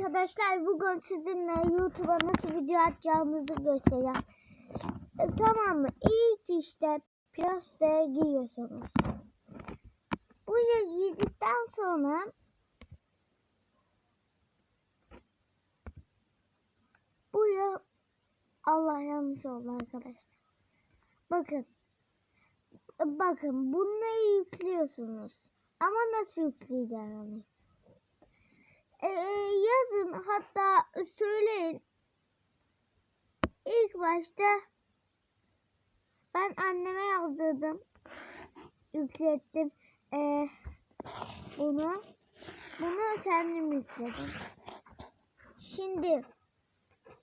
arkadaşlar bugün sizinle YouTube'a nasıl video atacağımızı göstereceğim. E, tamam mı? İlk işte piyasaya giyiyorsunuz. Buraya giydikten sonra buraya Allah yanlış oldu arkadaşlar. Bakın. Bakın bunları yüklüyorsunuz. Ama nasıl yükleyeceğiniz? Hatta söyleyin. İlk başta ben anneme yazdırdım. Yüklettim ee, bunu. Bunu kendim yükledim. Şimdi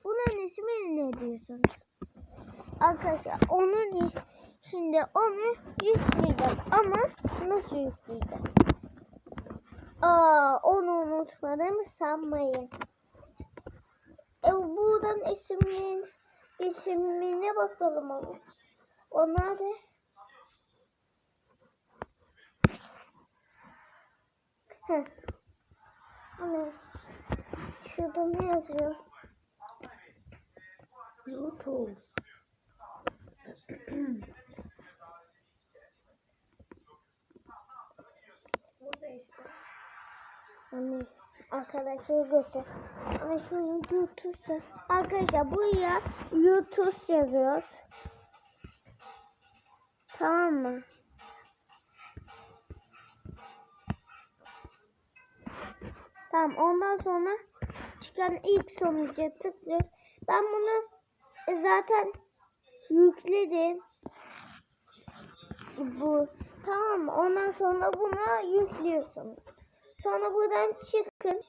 bunun ismini ne diyorsunuz? Arkadaşlar onun şimdi onu yükleyeceğim ama nasıl yükleyeceğim? Aa, onu unutmadım sanmayın. E, buradan ismin ismine bakalım ama. O nerede? Heh. Ana. Şurada ne yazıyor? YouTube. Burada işte. Hani arkadaşlar göster. Ama şu YouTube Arkadaşlar buraya YouTube yazıyoruz. Tamam mı? Tamam ondan sonra çıkan ilk sonuca tıklıyoruz. Ben bunu e, zaten yükledim. Bu tamam mı? Ondan sonra bunu yüklüyorsunuz. Sonra buradan çıkın.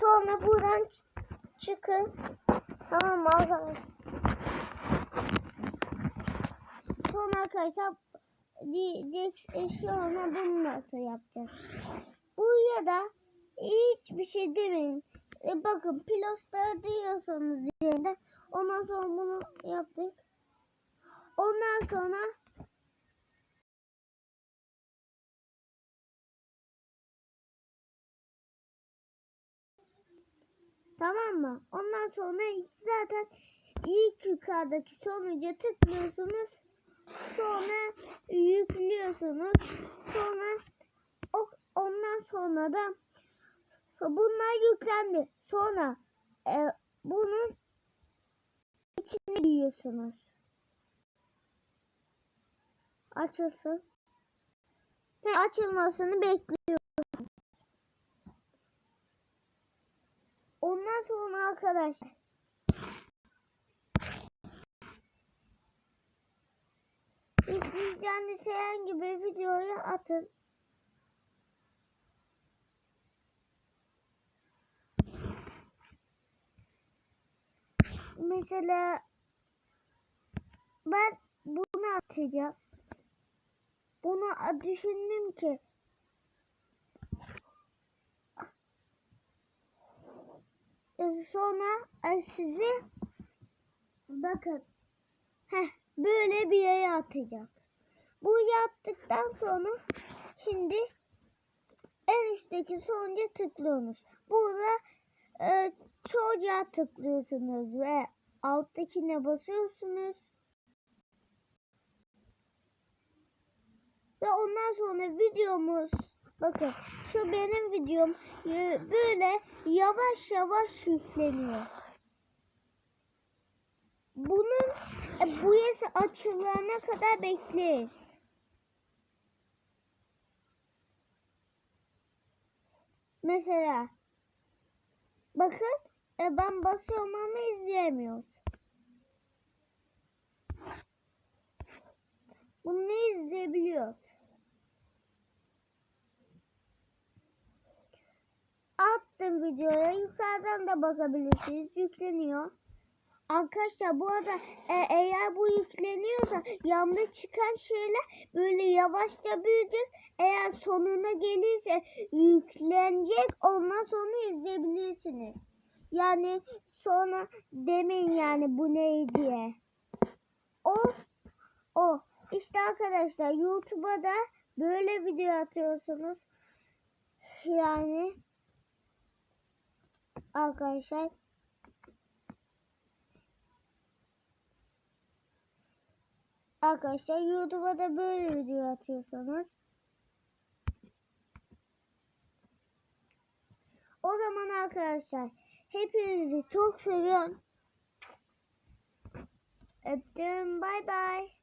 Sonra buradan çıkın. Tamam arkadaşlar? Sonra arkadaşlar diyecek sonra bunu nasıl yapacağız? Buraya da hiçbir şey demeyin. E, bakın pilotlara diyorsanız yerine ondan sonra bunu yaptık. Ondan sonra Tamam mı? Ondan sonra zaten ilk yukarıdaki sonuca tıklıyorsunuz. Sonra yüklüyorsunuz. Sonra ondan sonra da bunlar yüklendi. Sonra e, bunun içine giyiyorsunuz. Açılsın. Ve açılmasını bekliyorum. Ondan sonra arkadaşlar izleyeceğiniz herhangi bir videoyu atın. Mesela ben bunu atacağım. Bunu düşündüm ki sonra e, sizi bakın heh, böyle bir yere atacak. Bu yaptıktan sonra şimdi en üstteki sonuca tıklıyorsunuz. Burada e, çocuğa tıklıyorsunuz ve alttakine basıyorsunuz. Ve ondan sonra videomuz bakın şu benim videom e, böyle yavaş yavaş yükleniyor. Bunun e, bu yası açılana kadar bekleyin. Mesela bakın e, ben basıyorum ama izleyemiyoruz. Bunu izleyebiliyoruz. Attım videoya. Yukarıdan da bakabilirsiniz. Yükleniyor. Arkadaşlar bu arada e, eğer bu yükleniyorsa yanında çıkan şeyler böyle yavaşça büyüyecek. Eğer sonuna gelirse yüklenecek. Ondan sonra izleyebilirsiniz. Yani sonra demeyin yani bu ne diye. O o. İşte arkadaşlar YouTube'a da böyle video atıyorsunuz. yani arkadaşlar arkadaşlar YouTube'a da böyle video atıyorsanız o zaman arkadaşlar hepinizi çok seviyorum. Öptüm. Bay bay.